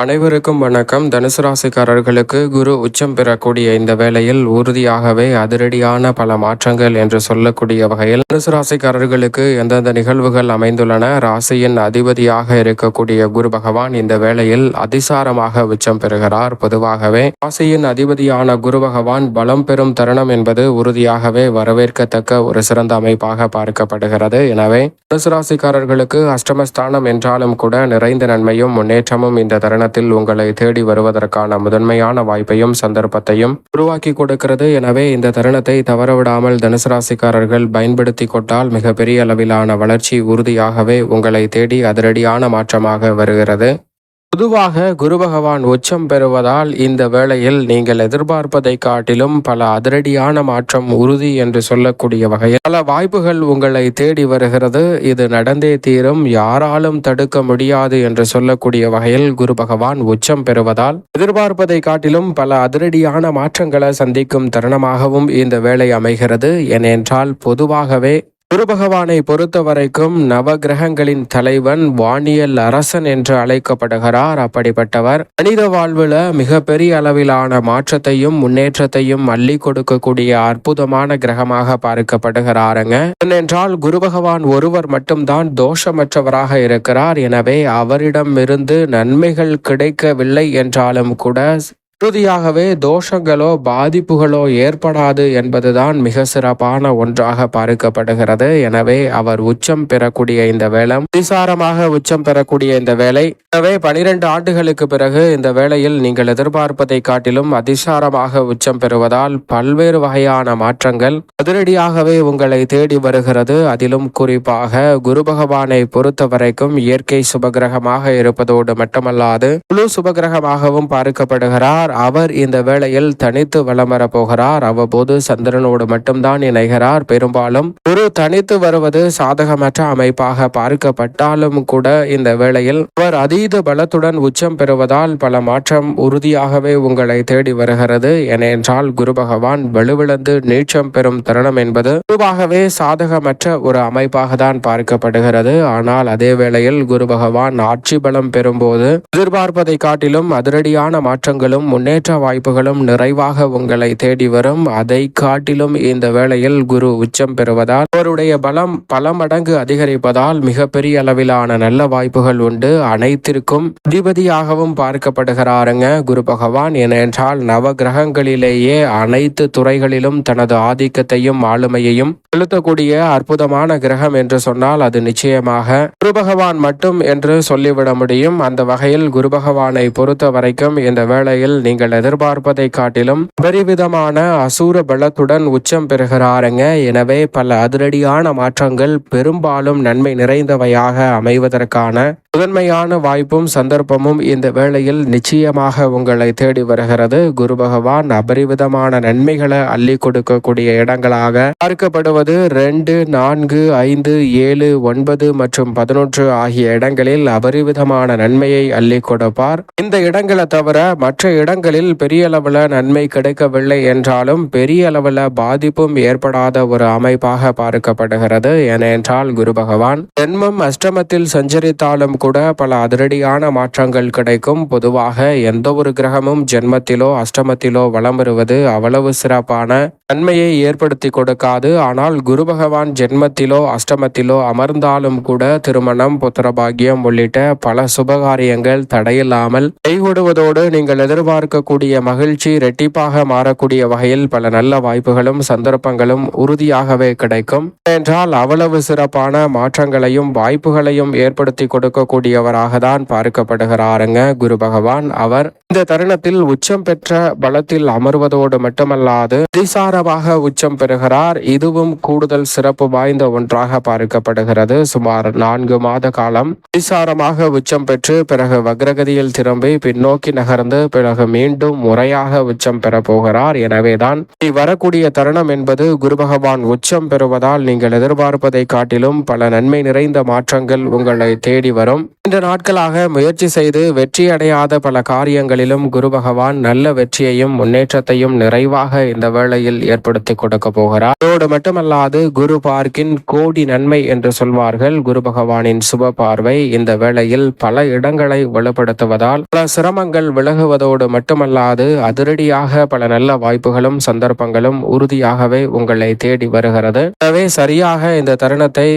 அனைவருக்கும் வணக்கம். தனுசு ராசிக்காரர்களுக்கு குரு உச்சம் பெறக்கூடிய இந்த வேளையில் உறுதியாகவே அதிரடியான பல மாற்றங்கள் என்று சொல்லக்கூடிய வகையில் தனுசு ராசிக்காரர்களுக்கு எந்தெந்த நிகழ்வுகள் அமைந்துள்ளன? ராசியின் அதிபதியாக இருக்கக்கூடிய குரு பகவான் இந்த வேளையில் அதிசாரமாக உச்சம் பெறுகிறார். பொதுவாகவே ராசியின் அதிபதியான குரு பகவான் பலம் பெறும் தருணம் என்பது உறுதியாகவே வரவேற்கத்தக்க ஒரு சிறந்த அமைப்பாக பார்க்கப்படுகிறது. எனவே தனுசு ராசிக்காரர்களுக்கு அஷ்டமஸ்தானம் என்றாலும் கூட நிறைந்த நன்மையும் முன்னேற்றமும் இந்த தருணம் தருணத்தில் உங்களை தேடி வருவதற்கான முதன்மையான வாய்ப்பையும் சந்தர்ப்பத்தையும் உருவாக்கி கொடுக்கிறது. எனவே இந்த தருணத்தை தவறவிடாமல் தனுசு ராசிக்காரர்கள் பயன்படுத்தி கொண்டால் மிகப்பெரிய அளவிலான வளர்ச்சி உறுதியாகவே உங்களை தேடி அதிரடியான மாற்றமாக வருகிறது. பொதுவாக குரு பகவான் உச்சம் பெறுவதால் இந்த வேளையில் நீங்கள் எதிர்பார்ப்பதை காட்டிலும் பல அதிரடியான மாற்றம் உறுதி என்று சொல்லக்கூடிய வகையில் பல வாய்ப்புகள் உங்களை தேடி வருகிறது. இது நடந்தே தீரும். யாராலும் தடுக்க முடியாது என்று சொல்லக்கூடிய வகையில் குரு பகவான் உச்சம் பெறுவதால் எதிர்பார்ப்பதை காட்டிலும் பல அதிரடியான மாற்றங்களை சந்திக்கும் தருணமாகவும் இந்த வேலை அமைகிறது. ஏனென்றால் பொதுவாகவே குரு பகவானை பொறுத்த வரைக்கும் நவகிரகங்களின் தலைவன் வானியல் அரசன் என்று அழைக்கப்படுகிறார். அப்படிப்பட்டவர் மனித வாழ்வுல மிகப்பெரிய அளவிலான மாற்றத்தையும் முன்னேற்றத்தையும் அள்ளி கொடுக்கக்கூடிய அற்புதமான கிரகமாக பார்க்கப்படுகிறாருங்க. ஏனென்றால் குரு பகவான் ஒருவர் மட்டும்தான் தோஷமற்றவராக இருக்கிறார். எனவே அவரிடமிருந்து நன்மைகள் கிடைக்கவில்லை என்றாலும் கூட உறுதியாகவே தோஷங்களோ பாதிப்புகளோ ஏற்படாது என்பதுதான் மிக சிறப்பான ஒன்றாக பார்க்கப்படுகிறது. எனவே அவர் உச்சம் பெறக்கூடிய இந்த வேலை அதிசாரமாக உச்சம் பெறக்கூடிய இந்த வேலை எனவே பனிரெண்டு ஆண்டுகளுக்கு பிறகு இந்த வேளையில் நீங்கள் எதிர்பார்ப்பதை காட்டிலும் அதிசாரமாக உச்சம் பெறுவதால் பல்வேறு வகையான மாற்றங்கள் அதிரடியாகவே உங்களை தேடி வருகிறது. அதிலும் குறிப்பாக குரு பகவானை பொறுத்த வரைக்கும் இயற்கை சுபகிரகமாக இருப்பதோடு மட்டுமல்லாது குழு சுபகிரகமாகவும் பார்க்கப்படுகிறார். இருக்கிறார் அவர் இந்த வேளையில் தனித்து வலம் வரப் போகிறார். அவ்வப்போது சந்திரனோடு மட்டும்தான் இணைகிறார். பெரும்பாலும் குரு தனித்து வருவது சாதகமற்ற அமைப்பாக பார்க்கப்பட்டாலும் கூட இந்த வேளையில் அவர் அதீத பலத்துடன் உச்சம் பெறுவதால் பல மாற்றம் உறுதியாகவே உங்களை தேடி வருகிறது. ஏனென்றால் குரு பகவான் வலுவிழந்து நீச்சம் பெறும் தருணம் என்பது பொதுவாகவே சாதகமற்ற ஒரு அமைப்பாக தான் பார்க்கப்படுகிறது. ஆனால் அதே வேளையில் குரு பகவான் ஆட்சி பலம் பெறும்போது எதிர்பார்ப்பதை காட்டிலும் அதிரடியான மாற்றங்களும் முன்னேற்ற வாய்ப்புகளும் நிறைவாக உங்களை தேடி வரும். அதை காட்டிலும் இந்த வேளையில் குரு உச்சம் பெறுவதால் அவருடைய பலம் பல மடங்கு அதிகரிப்பதால் மிகப்பெரிய அளவிலான நல்ல வாய்ப்புகள் உண்டு. அனைத்திற்கும் அதிபதியாகவும் பார்க்கப்படுகிறாருங்க குரு பகவான். ஏனென்றால் நவ கிரகங்களிலேயே அனைத்து துறைகளிலும் தனது ஆதிக்கத்தையும் ஆளுமையையும் செலுத்தக்கூடிய அற்புதமான கிரகம் என்று சொன்னால் அது நிச்சயமாக குரு பகவான் மட்டும் என்று சொல்லிவிட முடியும். அந்த வகையில் குரு பகவானை பொறுத்த வரைக்கும் இந்த வேளையில் நீங்கள் எதிர்பார்ப்பதை காட்டிலும் பெரிவிதமான அசூர பலத்துடன் உச்சம் பெறுகிறாருங்க. எனவே பல அதிரடியான மாற்றங்கள் பெரும்பாலும் நன்மை நிறைந்தவையாக அமைவதற்கான முதன்மையான வாய்ப்பும் சந்தர்ப்பமும் இந்த வேளையில் நிச்சயமாக உங்களை தேடி வருகிறது. குரு பகவான் அபரிவிதமான நன்மைகளை அள்ளி கொடுக்கக்கூடிய இடங்களாக பார்க்கப்படுவது ரெண்டு நான்கு ஐந்து ஏழு ஒன்பது மற்றும் பதினொன்று ஆகிய இடங்களில் அபரிவிதமான நன்மையை அள்ளி கொடுப்பார். இந்த இடங்களை தவிர மற்ற இடங்கள் இடங்களில் பெரிய அளவில் நன்மை கிடைக்கவில்லை என்றாலும் பெரிய அளவில் பாதிப்பும் ஏற்படாத ஒரு அமைப்பாக பார்க்கப்படுகிறது. ஏனென்றால் குரு பகவான் ஜென்மம் அஷ்டமத்தில் சஞ்சரித்தாலும் கூட பல அதிரடியான மாற்றங்கள் கிடைக்கும். பொதுவாக எந்த ஒரு கிரகமும் ஜென்மத்திலோ அஷ்டமத்திலோ வலம் வருவது அவ்வளவு சிறப்பான நன்மையை ஏற்படுத்தி கொடுக்காது. ஆனால் குரு பகவான் ஜென்மத்திலோ அஷ்டமத்திலோ அமர்ந்தாலும் கூட திருமணம் புத்திரபாகியம் உள்ளிட்ட பல சுபகாரியங்கள் தடையில்லாமல் கைகூடுவதோடு நீங்கள் எதிர்பார்க்க எதிர்பார்க்கக்கூடிய மகிழ்ச்சி ரெட்டிப்பாக மாறக்கூடிய வகையில் பல நல்ல வாய்ப்புகளும் சந்தர்ப்பங்களும் உறுதியாகவே கிடைக்கும். என்றால் அவ்வளவு சிறப்பான மாற்றங்களையும் வாய்ப்புகளையும் ஏற்படுத்தி கொடுக்கக்கூடியவராக தான் பார்க்கப்படுகிறாருங்க குரு பகவான். அவர் இந்த தருணத்தில் உச்சம் பெற்ற பலத்தில் அமர்வதோடு மட்டுமல்லாது அதிசாரமாக உச்சம் பெறுகிறார். இதுவும் கூடுதல் சிறப்பு வாய்ந்த ஒன்றாக பார்க்கப்படுகிறது. சுமார் நான்கு மாத காலம் திசாரமாக உச்சம் பெற்று பிறகு வக்ரகதியில் திரும்பி பின்னோக்கி நகர்ந்து பிறகு மீண்டும் முறையாக உச்சம் பெற போகிறார். எனவேதான் இனி வரக்கூடிய தருணம் என்பது குரு பகவான் உச்சம் பெறுவதால் நீங்கள் எதிர்பார்ப்பதை காட்டிலும் பல நன்மை நிறைந்த மாற்றங்கள் உங்களை தேடி வரும். இந்த நாட்களாக முயற்சி செய்து வெற்றி அடையாத பல காரியங்களில் வேலைகளிலும் குரு பகவான் நல்ல வெற்றியையும் முன்னேற்றத்தையும் நிறைவாக இந்த வேளையில் ஏற்படுத்தி கொடுக்க போகிறார். அதோடு மட்டுமல்லாது குரு பார்க்கின் கோடி நன்மை என்று சொல்வார்கள். குரு பகவானின் சுப பார்வை இந்த வேளையில் பல இடங்களை வலுப்படுத்துவதால் பல சிரமங்கள் விலகுவதோடு மட்டுமல்லாது அதிரடியாக பல நல்ல வாய்ப்புகளும் சந்தர்ப்பங்களும் உறுதியாகவே உங்களை தேடி வருகிறது. எனவே சரியாக இந்த தருணத்தை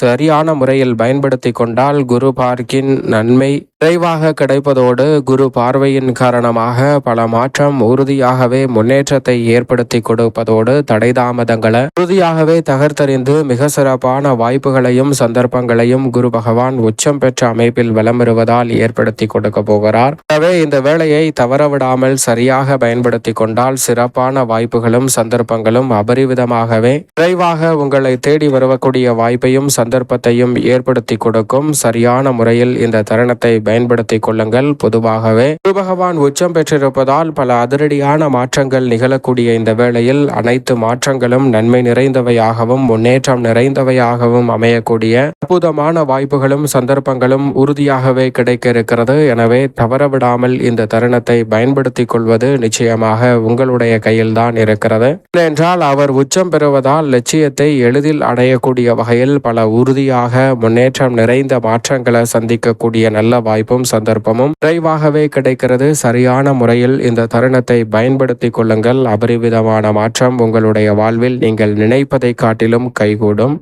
சரியான முறையில் பயன்படுத்தி கொண்டால் குரு பார்க்கின் நன்மை விரைவாக கிடைப்பதோடு குரு பார்வையின் காரணமாக பல மாற்றம் உறுதியாகவே முன்னேற்றத்தை ஏற்படுத்தி கொடுப்பதோடு தடை தாமதங்களை உறுதியாகவே தகர்த்தறிந்து மிக சிறப்பான வாய்ப்புகளையும் சந்தர்ப்பங்களையும் குரு பகவான் உச்சம் பெற்ற அமைப்பில் வலம் வருவதால் ஏற்படுத்தி கொடுக்க போகிறார். எனவே இந்த வேலையை தவறவிடாமல் சரியாக பயன்படுத்தி கொண்டால் சிறப்பான வாய்ப்புகளும் சந்தர்ப்பங்களும் அபரிவிதமாகவே விரைவாக உங்களை தேடி வரக்கூடிய வாய்ப்பையும் சந்தர்ப்பத்தையும் ஏற்படுத்தி கொடுக்கும் சரியான முறையில் இந்த தருணத்தை பயன்படுத்திக் கொள்ளுங்கள். பொதுவாகவே குரு பகவான் உச்சம் பெற்றிருப்பதால் பல அதிரடியான மாற்றங்கள் நிகழக்கூடிய இந்த வேளையில் அனைத்து மாற்றங்களும் நன்மை நிறைந்தவையாகவும் முன்னேற்றம் நிறைந்தவையாகவும் அமையக்கூடிய அற்புதமான வாய்ப்புகளும் சந்தர்ப்பங்களும் உறுதியாகவே கிடைக்க இருக்கிறது எனவே தவறவிடாமல் இந்த தருணத்தை பயன்படுத்திக் கொள்வது நிச்சயமாக உங்களுடைய கையில்தான் இருக்கிறது. என்றால் அவர் உச்சம் பெறுவதால் லட்சியத்தை எளிதில் அடையக்கூடிய வகையில் பல உறுதியாக முன்னேற்றம் நிறைந்த மாற்றங்களை சந்திக்கக்கூடிய நல்ல வாய்ப்பு வாய்ப்பும் சந்தர்ப்பமும் விரைவாகவே கிடைக்கிறது. சரியான முறையில் இந்த தருணத்தை பயன்படுத்திக் கொள்ளுங்கள். அபரிவிதமான மாற்றம் உங்களுடைய வாழ்வில் நீங்கள் நினைப்பதை காட்டிலும் கைகூடும்.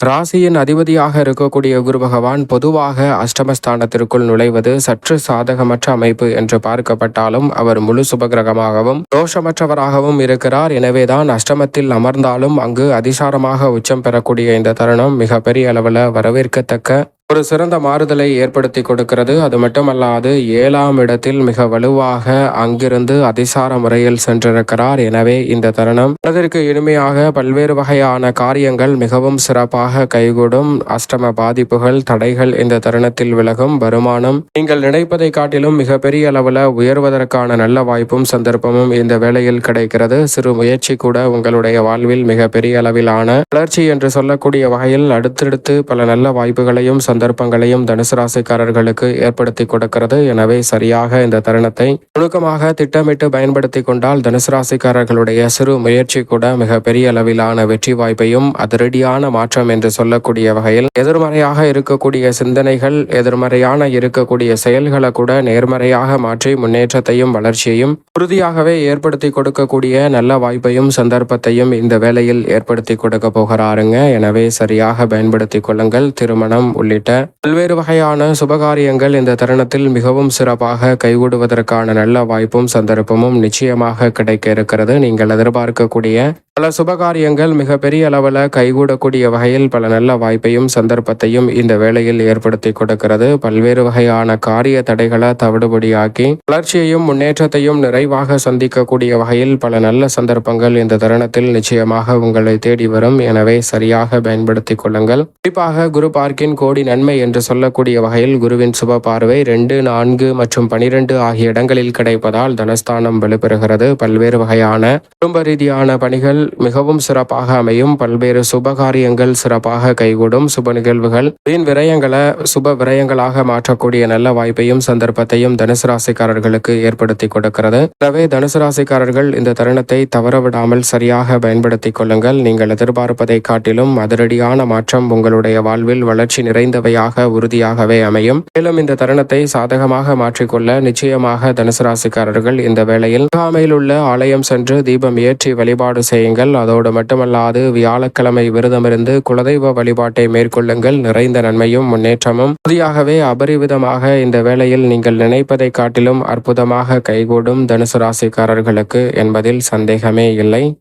ராசியின் அதிபதியாக இருக்கக்கூடிய குரு பகவான் பொதுவாக அஷ்டமஸ்தானத்திற்குள் நுழைவது சற்று சாதகமற்ற அமைப்பு என்று பார்க்கப்பட்டாலும் அவர் முழு சுபகிரகமாகவும் தோஷமற்றவராகவும் இருக்கிறார். எனவேதான் அஷ்டமத்தில் அமர்ந்தாலும் அங்கு அதிசாரமாக உச்சம் பெறக்கூடிய இந்த தருணம் மிக பெரிய அளவில் வரவேற்கத்தக்க ஒரு சிறந்த மாறுதலை ஏற்படுத்தி கொடுக்கிறது. அது மட்டுமல்லாது ஏழாம் இடத்தில் மிக வலுவாக அங்கிருந்து அதிசார முறையில் சென்றிருக்கிறார். எனவே இந்த தருணம் அதற்கு இனிமையாக பல்வேறு வகையான காரியங்கள் மிகவும் சிறப்பாக கைகூடும். அஷ்டம பாதிப்புகள் தடைகள் இந்த தருணத்தில் விலகும். வருமானம் நீங்கள் நினைப்பதை காட்டிலும் மிகப்பெரிய அளவில் உயர்வதற்கான நல்ல வாய்ப்பும் சந்தர்ப்பமும் இந்த வேளையில் கிடைக்கிறது. சிறு முயற்சி கூட உங்களுடைய வாழ்வில் மிக பெரிய அளவிலான வளர்ச்சி என்று சொல்லக்கூடிய வகையில் அடுத்தடுத்து பல நல்ல வாய்ப்புகளையும் சந்தர்ப்பங்களையும் தனுசு ராசிக்காரர்களுக்கு ஏற்படுத்தி கொடுக்கிறது. எனவே சரியாக இந்த தருணத்தை நுணுக்கமாக திட்டமிட்டு பயன்படுத்தி கொண்டால் தனுசு ராசிக்காரர்களுடைய சிறு முயற்சி கூட மிக பெரிய அளவிலான வெற்றி வாய்ப்பையும் அதிரடியான மாற்றம் என்று சொல்லக்கூடிய வகையில் எதிர்மறையாக இருக்கக்கூடிய சிந்தனைகள் எதிர்மறையான இருக்கக்கூடிய செயல்களை கூட நேர்மறையாக மாற்றி முன்னேற்றத்தையும் வளர்ச்சியையும் உறுதியாகவே ஏற்படுத்தி கொடுக்கக்கூடிய நல்ல வாய்ப்பையும் சந்தர்ப்பத்தையும் இந்த வேலையில் ஏற்படுத்தி கொடுக்க போகிறாருங்க. எனவே சரியாக பயன்படுத்தி கொள்ளுங்கள். திருமணம் உள்ளிட்ட பல்வேறு வகையான சுபகாரியங்கள் இந்த தருணத்தில் மிகவும் சிறப்பாக கைகூடுவதற்கான நல்ல வாய்ப்பும் சந்தர்ப்பமும் நிச்சயமாக கிடைக்க இருக்கிறது. நீங்கள் எதிர்பார்க்கக்கூடிய பல சுபகாரியங்கள் மிக பெரிய அளவில் கைகூடக்கூடிய வகையில் பல நல்ல வாய்ப்பையும் சந்தர்ப்பத்தையும் இந்த வேளையில் ஏற்படுத்தி கொடுக்கிறது. பல்வேறு வகையான காரிய தடைகளை தவிடுபடியாக்கி வளர்ச்சியையும் முன்னேற்றத்தையும் நிறைவாக சந்திக்கக்கூடிய வகையில் பல நல்ல சந்தர்ப்பங்கள் இந்த தருணத்தில் நிச்சயமாக உங்களை தேடி வரும். எனவே சரியாக பயன்படுத்திக் கொள்ளுங்கள். குறிப்பாக குரு பார்க்கின் கோடி நன்மை என்று சொல்லக்கூடிய வகையில் குருவின் சுப பார்வை ரெண்டு நான்கு மற்றும் பனிரெண்டு ஆகிய இடங்களில் கிடைப்பதால் தனஸ்தானம் வலுப்பெறுகிறது பல்வேறு வகையான குடும்ப ரீதியான பணிகள் மிகவும் சிறப்பாக அமையும். பல்வேறு சுபகாரியங்கள் சிறப்பாக கைகூடும். சுப நிகழ்வுகள் வீண் விரயங்களை சுப விரயங்களாக மாற்றக்கூடிய நல்ல வாய்ப்பையும் சந்தர்ப்பத்தையும் தனுசு ராசிக்காரர்களுக்கு ஏற்படுத்தி கொடுக்கிறது. எனவே தனுசு ராசிக்காரர்கள் இந்த தருணத்தை தவறவிடாமல் சரியாக பயன்படுத்திக் கொள்ளுங்கள். நீங்கள் எதிர்பார்ப்பதை காட்டிலும் அதிரடியான மாற்றம் உங்களுடைய வாழ்வில் வளர்ச்சி நிறைந்தவையாக உறுதியாகவே அமையும். மேலும் இந்த தருணத்தை சாதகமாக மாற்றிக்கொள்ள நிச்சயமாக தனுசு ராசிக்காரர்கள் இந்த வேளையில் உள்ள ஆலயம் சென்று தீபம் ஏற்றி வழிபாடு செய்யுங்கள். அதோடு மட்டுமல்லாது வியாழக்கிழமை விரதமிருந்து குலதெய்வ வழிபாட்டை மேற்கொள்ளுங்கள். நிறைந்த நன்மையும் முன்னேற்றமும். உறுதியாகவே அபரிவிதமாக இந்த வேளையில் நீங்கள் நினைப்பதை காட்டிலும் அற்புதமாக கைகூடும் தனுசு ராசிக்காரர்களுக்கு என்பதில் சந்தேகமே இல்லை.